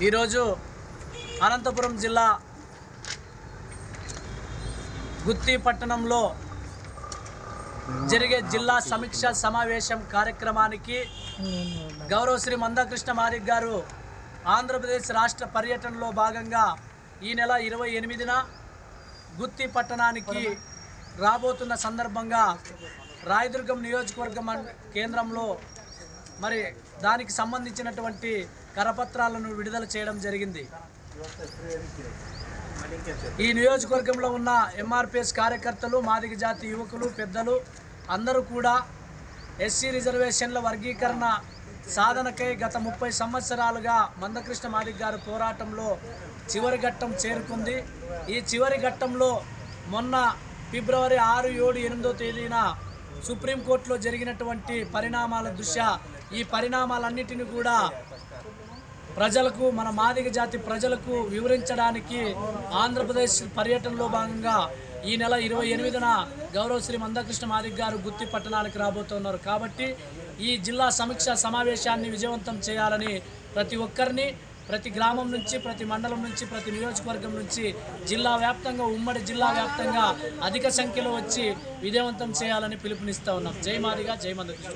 ఈరోజు అనంతపురం జిల్లా గుత్తి పట్టణంలో జరిగే జిల్లా సమీక్ష సమావేశం కార్యక్రమానికి గౌరవ శ్రీ మందకృష్ణ మారిక్ గారు ఆంధ్రప్రదేశ్ రాష్ట్ర పర్యటనలో భాగంగా ఈ నెల ఇరవై ఎనిమిదిన గుత్తి పట్టణానికి రాబోతున్న సందర్భంగా రాయదుర్గం నియోజకవర్గం కేంద్రంలో మరి దానికి సంబంధించినటువంటి కరపత్రాలను విడుదల చేయడం జరిగింది. ఈ నియోజకవర్గంలో ఉన్న ఎంఆర్పిఎస్ కార్యకర్తలు మాదిగ జాతి యువకులు పెద్దలు అందరూ కూడా ఎస్సీ రిజర్వేషన్ల వర్గీకరణ సాధనకై గత ముప్పై సంవత్సరాలుగా మందకృష్ణ మాదిక్ గారు పోరాటంలో చివరి ఘట్టం చేరుకుంది. ఈ చివరి ఘట్టంలో మొన్న ఫిబ్రవరి ఆరు ఏడు ఎనిమిదో తేదీన సుప్రీంకోర్టులో జరిగినటువంటి పరిణామాల దృష్ట్యా ఈ పరిణామాలన్నిటిని కూడా ప్రజలకు మన మాదిగ జాతి ప్రజలకు వివరించడానికి ఆంధ్రప్రదేశ్ పర్యటనలో భాగంగా ఈ నెల ఇరవై ఎనిమిదిన గౌరవ శ్రీ మందకృష్ణ మాదిగ గారు గుత్తి పట్టణానికి రాబోతున్నారు. కాబట్టి ఈ జిల్లా సమీక్ష సమావేశాన్ని విజయవంతం చేయాలని ప్రతి ఒక్కరిని ప్రతి గ్రామం నుంచి ప్రతి మండలం నుంచి ప్రతి నియోజకవర్గం నుంచి జిల్లా వ్యాప్తంగా ఉమ్మడి జిల్లా వ్యాప్తంగా అధిక సంఖ్యలో వచ్చి విజయవంతం చేయాలని పిలుపునిస్తా ఉన్నాం. జై మాదిగా జై మందకృష్ణ